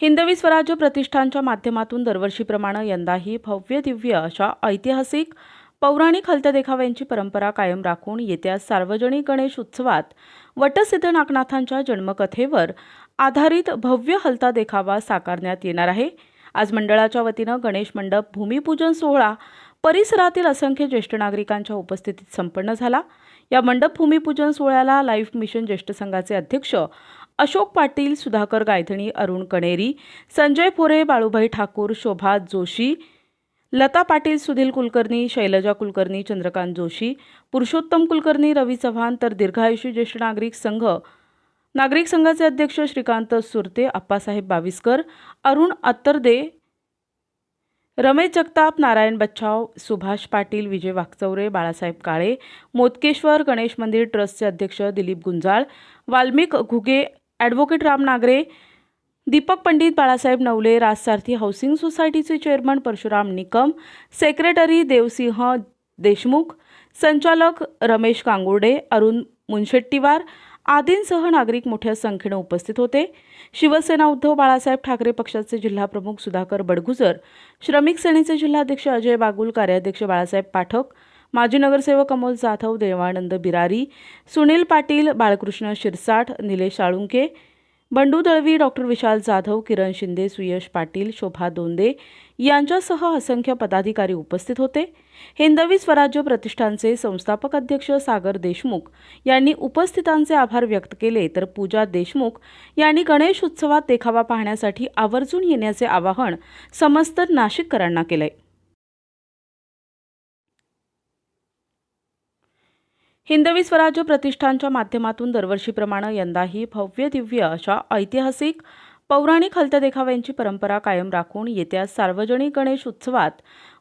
हिंदवी स्वराज्य प्रतिष्ठानच्या माध्यमातून दरवर्षीप्रमाणे यंदाही भव्य दिव्य अशा ऐतिहासिक पौराणिक हलत्या देखाव्यांची परंपरा कायम राखून येत्या सार्वजनिक गणेश उत्सवात वटसिद्ध नागनाथांच्या जन्मकथेवर आधारित भव्य हलता देखावा साकारण्यात येणार आहे. आज मंडळाच्या वतीनं गणेश मंडप भूमिपूजन सोहळा परिसरातील असंख्य ज्येष्ठ नागरिकांच्या उपस्थितीत संपन्न झाला. या मंडप भूमिपूजन सोहळ्याला लाईफ मिशन ज्येष्ठ संघाचे अध्यक्ष अशोक पाटील सुधाकर गायधणी अरुण कणेरी संजय फोरे बाळूभाई ठाकूर शोभा जोशी लता पाटील सुधील कुलकर्णी शैलजा कुलकर्णी चंद्रकांत जोशी पुरुषोत्तम कुलकर्णी रवी चव्हाण तर दीर्घायुषी ज्येष्ठ नागरिक संघ नागरिक संघाचे अध्यक्ष श्रीकांत सुरते आप्पासाहेब बाविस्कर अरुण अत्तरदे रमेश जगताप नारायण बच्छाव सुभाष पाटील विजय वाकचौरे बाळासाहेब काळे मोदकेश्वर गणेश मंदिर ट्रस्टचे अध्यक्ष दिलीप गुंजाळ वाल्मिक घुगे ॲडव्होकेट राम नागरे दीपक पंडित बाळासाहेब नवले राजसारथी हाऊसिंग सोसायटीचे चेअरमन परशुराम निकम सेक्रेटरी देवसिंह देशमुख संचालक रमेश कांगुर्डे अरुण मुनशेट्टीवार आदींसह नागरिक मोठ्या संख्येनं उपस्थित होते. शिवसेना उद्धव बाळासाहेब ठाकरे पक्षाचे जिल्हाप्रमुख सुधाकर बडगुजर श्रमिक सेनेचे जिल्हाध्यक्ष अजय बागुल कार्याध्यक्ष बाळासाहेब पाठक माजी नगरसेवक अमोल जाधव देवानंद बिरारी सुनील पाटील बाळकृष्ण शिरसाठ निलेश साळुंके बंडू दळवी डॉक्टर विशाल जाधव किरण शिंदे सुयश पाटील शोभा दोंदे यांच्यासह असंख्य पदाधिकारी उपस्थित होते. हिंदवी स्वराज्य प्रतिष्ठानचे संस्थापक अध्यक्ष सागर देशमुख यांनी उपस्थितांचे आभार व्यक्त केले तर पूजा देशमुख यांनी गणेश उत्सवात देखावा पाहण्यासाठी आवर्जून येण्याचे आवाहन समस्त नाशिककरांना केले. हिंदवी स्वराज्य प्रतिष्ठानच्या माध्यमातून दरवर्षीप्रमाणे यंदाही भव्य दिव्य अशा ऐतिहासिक पौराणिक हलत्या देखाव्यांची परंपरा कायम राखून येत्या सार्वजनिक गणेश उत्सवात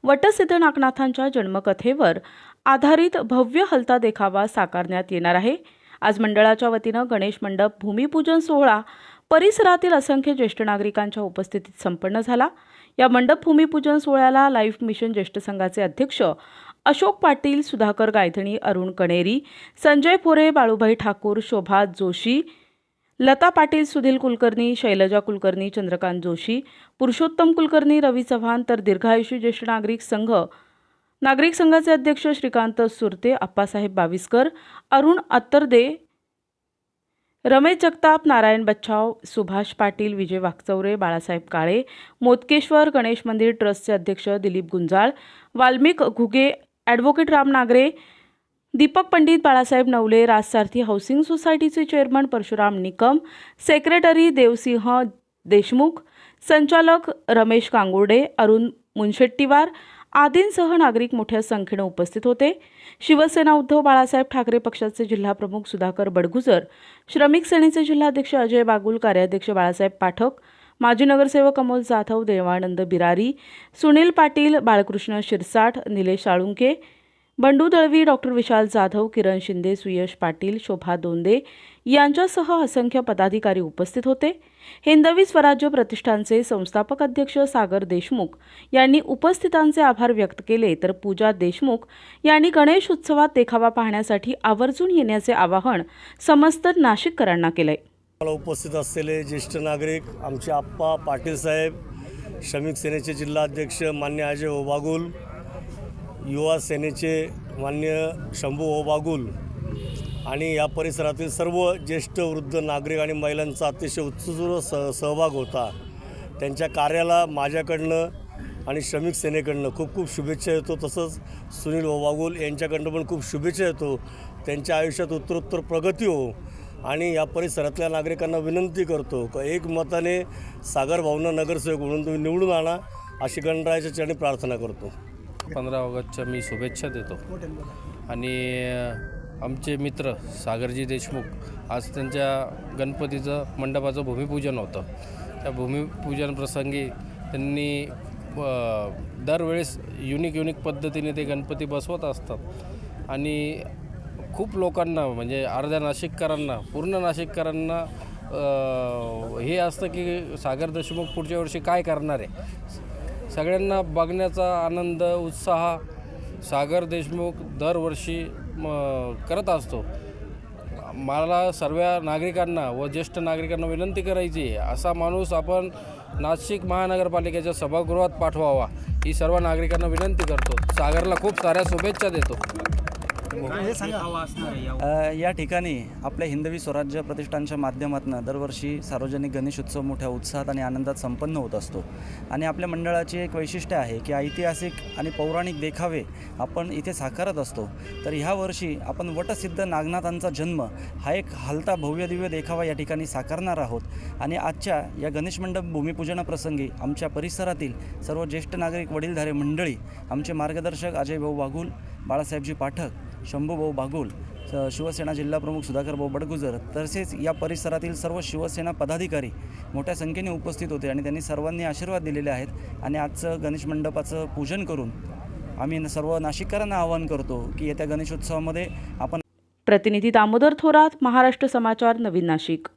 वटसिद्ध नागनाथांच्या जन्मकथेवर आधारित भव्य हलता देखावा साकारण्यात येणार आहे. आज मंडळाच्या वतीनं गणेश मंडप भूमिपूजन सोहळा परिसरातील असंख्य ज्येष्ठ नागरिकांच्या उपस्थितीत संपन्न झाला. या मंडप भूमिपूजन सोहळ्याला लाईफ मिशन ज्येष्ठ संघाचे अध्यक्ष अशोक पाटील सुधाकर गायधणी अरुण कणेरी संजय फोरे बाळूभाई ठाकूर शोभा जोशी लता पाटील सुधील कुलकर्णी शैलजा कुलकर्णी चंद्रकांत जोशी पुरुषोत्तम कुलकर्णी रवी चव्हाण तर दीर्घायुषी ज्येष्ठ नागरिक संघ नागरिक संघाचे अध्यक्ष श्रीकांत सुरते आप्पासाहेब बाविस्कर अरुण अत्तरदे रमेश जगताप नारायण बच्छाव सुभाष पाटील विजय वाकचौरे बाळासाहेब काळे मोतकेश्वर गणेश मंदिर ट्रस्टचे अध्यक्ष दिलीप गुंजाळ वाल्मिक घुगे ॲडव्होकेट राम नागरे दीपक पंडित बाळासाहेब नवले राजसारथी हाऊसिंग सोसायटीचे चेअरमन परशुराम निकम सेक्रेटरी देवसिंह देशमुख संचालक रमेश कांगुर्डे अरुण मुनशेट्टीवार आदींसह नागरिक मोठ्या संख्येनं उपस्थित होते. शिवसेना उद्धव बाळासाहेब ठाकरे पक्षाचे जिल्हाप्रमुख सुधाकर बडगुजर श्रमिक सेनेचे जिल्हाध्यक्ष अजय बागुल कार्याध्यक्ष बाळासाहेब पाठक माजी नगरसेवक अमोल जाधव देवानंद बिरारी सुनील पाटील बाळकृष्ण शिरसाठ निलेश साळुंके बंडू दळवी डॉक्टर विशाल जाधव किरण शिंदे सुयश पाटील शोभा दोंदे यांच्यासह असंख्य पदाधिकारी उपस्थित होते. हिंदवी स्वराज्य प्रतिष्ठानचे संस्थापक अध्यक्ष सागर देशमुख यांनी उपस्थितांचे आभार व्यक्त केले तर पूजा देशमुख यांनी गणेश उत्सवात देखावा पाहण्यासाठी आवर्जून येण्याचे आवाहन समस्त नाशिककरांना केले. मला उपस्थित असलेले ज्येष्ठ नागरिक आमचे आप्पा पाटील साहेब श्रमिक सेनेचे जिल्हाध्यक्ष मान्य अजय ओबागुल युवा सेनेचे मान्य शंभू ओबागुल आणि या परिसरातील सर्व ज्येष्ठ वृद्ध नागरिक आणि महिलांचा अतिशय उत्सुक स सहभाग होता. त्यांच्या कार्याला माझ्याकडनं आणि श्रमिक सेनेकडनं खूप खूप शुभेच्छा येतो. तसंच सुनील ओबागुल यांच्याकडनं पण खूप शुभेच्छा येतो. त्यांच्या आयुष्यात उत्तरोत्तर प्रगती हो. आणि या परिसरातल्या नागरिकांना विनंती करतो का एक मताने सागर भावना नगरसेवक म्हणून तुम्ही निवडून आणा अशी गणरायाच्या चरणी प्रार्थना करतो. पंधरा ऑगस्टच्या मी शुभेच्छा देतो. आणि आमचे मित्र सागरजी देशमुख आज त्यांच्या गणपतीचं मंडपाचं भूमिपूजन होतं. त्या भूमिपूजन प्रसंगी त्यांनी दरवेळेस युनिक युनिक पद्धतीने ते गणपती बसवत असतात. आणि खूप लोकांना म्हणजे अर्ध्या नाशिककरांना पूर्ण नाशिककरांना हे असतं की सागर देशमुख पुढच्या वर्षी काय करणार आहे? सगळ्यांना बघण्याचा आनंद उत्साह सागर देशमुख दरवर्षी करत असतो. मला सर्व नागरिकांना व ज्येष्ठ नागरिकांना विनंती करायची आहे असा माणूस आपण नाशिक महानगरपालिकेच्या सभागृहात पाठवावा ही सर्व नागरिकांना विनंती करतो. सागरला खूप साऱ्या शुभेच्छा देतो. या ठिकाणी आपल्या हिंदवी स्वराज्य प्रतिष्ठानच्या माध्यमातून दरवर्षी सार्वजनिक गणेश उत्सव मोठ्या उत्साहात आणि आनंदात संपन्न होत असतो. आणि आपल्या मंडळाची एक वैशिष्ट्य आहे की ऐतिहासिक आणि पौराणिक देखावे आपण इथे साकारत असतो. तर ह्या वर्षी आपण वटसिद्ध नागनाथांचा जन्म हा एक हलता भव्य दिव्य देखावा या ठिकाणी साकारणार आहोत. आणि आजच्या या गणेश मंडप भूमिपूजनाप्रसंगी आमच्या परिसरातील सर्व ज्येष्ठ नागरिक वडीलधारे मंडळी आमचे मार्गदर्शक अजय भाऊ बागुल बाळासाहेबजी पाठक शंभूभाऊ बागुल शिवसेना जिल्हाप्रमुख सुधाकर भाऊ बडगुजर तसेच या परिसरातील सर्व शिवसेना पदाधिकारी मोठ्या संख्येने उपस्थित होते आणि त्यांनी सर्वांनी आशीर्वाद दिलेले आहेत आणि आजचं गणेश मंडपाचं पूजन करून आम्ही सर्व नाशिककरांना आवाहन करतो की येत्या गणेशोत्सवामध्ये आपण प्रतिनिधी दामोदर थोरात महाराष्ट्र समाचार नवीन नाशिक.